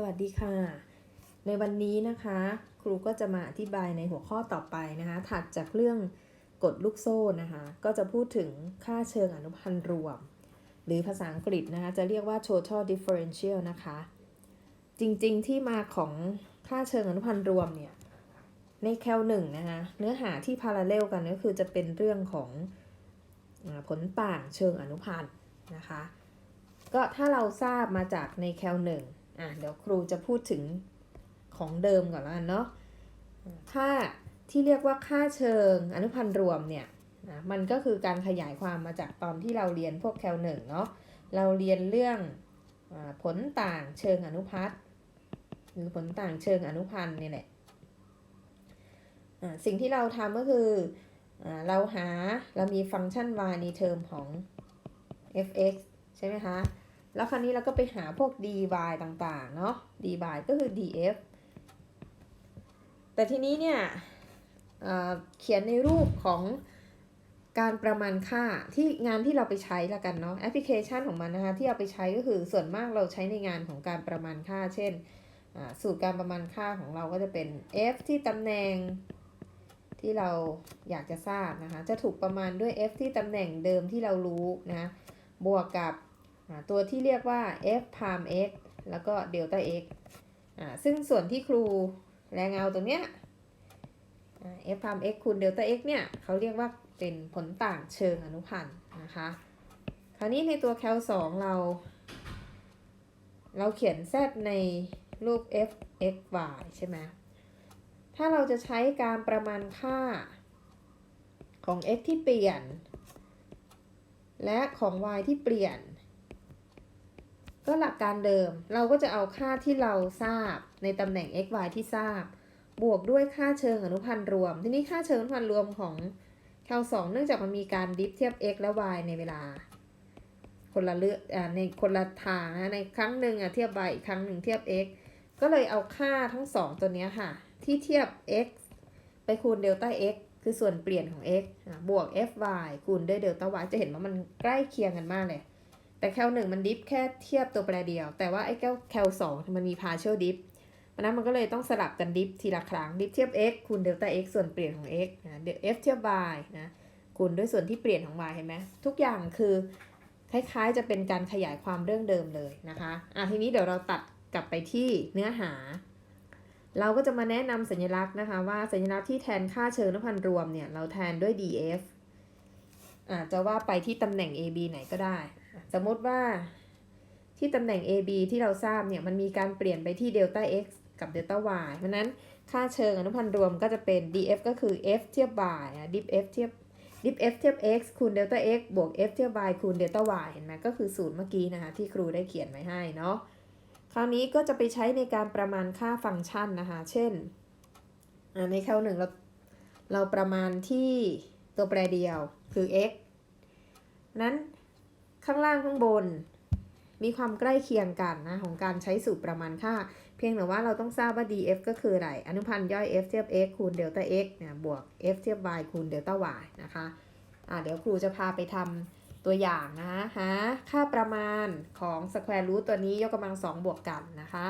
สวัสดีค่ะ ในวันนี้นะคะ ครูก็จะมาอธิบายในหัวข้อต่อไปนะคะ ถัดจากเรื่องกฎลูกโซ่นะคะ ก็จะพูดถึงค่าเชิงอนุพันธ์รวม หรือภาษาอังกฤษนะคะ จะเรียกว่า total differential นะคะ จริงๆที่มาของค่าเชิงอนุพันธ์รวมเนี่ย ในแคลหนึ่งนะคะ เนื้อหาที่พาราเลลกันก็คือจะเป็นเรื่องของผลต่างเชิงอนุพันธ์นะคะ ก็ถ้าเราทราบมาจากในแคลหนึ่ง อะเดี๋ยวครูจะพูดถึงของเดิมก่อนแล้วกันเนาะค่าที่เรียกว่าค่าเชิงอนุพันธ์รวมเนี่ยนะมันก็คือการขยายความมาจากตอนที่เราเรียนพวกแคลหนึ่งเนาะเราเรียนเรื่องอผลต่างเชิงอนุพันธ์หรือผลต่างเชิงอนุพันธ์เนี่ยแหละอะสิ่งที่เราทำก็คืออาเราหาเรามีฟังก์ชัน y ในเทอมของ f(x) ใช่ไหมคะ แล้วคราวนี้เราก็ไปหาพวก dy ต่างๆ เนาะ dy ก็คือ df แต่ทีนี้เนี่ยเเขียนในรูปของการประมาณค่าที่งานที่เราไปใช้ละกันเนาะแอปพลิเคชันของมันนะคะที่เอาไปใช้ก็คือส่วนมากเราใช้ในงานของการประมาณค่า เช่นสูตรการประมาณค่าของเราก็จะเป็น f ที่ตำแหน่งที่เราอยากจะทราบนะคะ จะถูกประมาณด้วย f ที่ตำแหน่งเดิมที่เรารู้นะ บวกกับ ตัวที่เรียกว่า f prime x แล้วก็ delta x ซึ่งส่วนที่ครูแรงเงาตรงเนี้ยอ่า f prime x คูณ delta x เนี่ยเขาเรียกว่าเป็นผลต่างเชิงอนุพันธ์นะคะ คราวนี้ในตัวแคล2เรา เราเขียน z ในรูป f x y ใช่ไหมถ้าเราจะใช้การประมาณค่าของ x ที่เปลี่ยน และของ y ที่เปลี่ยน ก็หลักการเดิมเราก็จะเอาค่าที่เราทราบในตำแหน่ง x y ที่ทราบ บวกด้วยค่าเชิงอนุพันธ์รวม ทีนี้ค่าเชิงอนุพันธ์รวมของแคล2เนื่องจากมันมีการดิฟเทียบ x และ y ในเวลา คนละเลือกในคนละทางนะในครั้งหนึ่งอะเทียบ y อีกครั้งหนึ่งเทียบ x ก็เลยเอาค่าทั้งสองตัวเนี้ยค่ะ ที่เทียบ x ไปคูณเดลต้า x คือส่วนเปลี่ยนของ x บวก fy คูณด้วยเดลต้า y จะเห็นว่ามันใกล้เคียงกันมากเลย แต่แคลหนึ่งมันดิฟแค่เทียบตัวแปรเดียว แต่ว่าไอ้แก้วแคลสองมันมี partial dip เพราะนั้นมันก็เลยต้องสลับกันดิฟทีละครั้งดิฟเทียบ x คูณเดลต้า x ส่วนเปลี่ยนของ x นะ f เทียบ y นะคูณด้วยส่วนที่เปลี่ยนของ y เห็นไหมทุกอย่างคือคล้ายๆ จะเป็นการขยายความเรื่องเดิมเลยนะคะอะทีนี้เดี๋ยวเราตัดกลับไปที่เนื้อหา เราก็จะมาแนะนำสัญลักษณ์นะคะว่าสัญลักษณ์ที่แทนค่าเชิงนพันธ์รวมเนี่ยเราแทนด้วย df อาจจะว่าไปที่ตำแหน่ง ab ไหนก็ได้ สมมติว่าที่ตำแหน่ง AB ที่เราทราบเนี่ยมันมีการเปลี่ยนไปที่ delta x กับ delta y เพราะนั้นค่าเชิงอนุพันธ์รวมก็จะเป็น df ก็คือ f เทียบ y อะ dif f เทียบ dif f เทียบ x คูณ delta x บวก f เทียบ y คูณ delta y เห็นไหมก็คือสูตรเมื่อกี้นะคะที่ครูได้เขียนไว้ให้เนาะคราวนี้ก็จะไปใช้ในการประมาณค่าฟังก์ชันนะคะ เช่นในแคลหนึ่งเราเราประมาณที่ตัวแปรเดียวคือ x นั้น ข้างล่างข้างบน มีความใกล้เคียงกันนะของการใช้สูตรประมาณค่า เพียงแต่ว่าเราต้องทราบว่า df ก็คืออะไร อนุพันธ์ย่อย f เทียบ x คูณเดลต้า x เนี่ยบวก f เทียบ y คูณเดลต้า y นะคะอ่าเดี๋ยวครูจะพาไปทำตัวอย่างนะคะหาค่าประมาณของ square root ตัวนี้ยกกำลังสองบวกกันนะคะ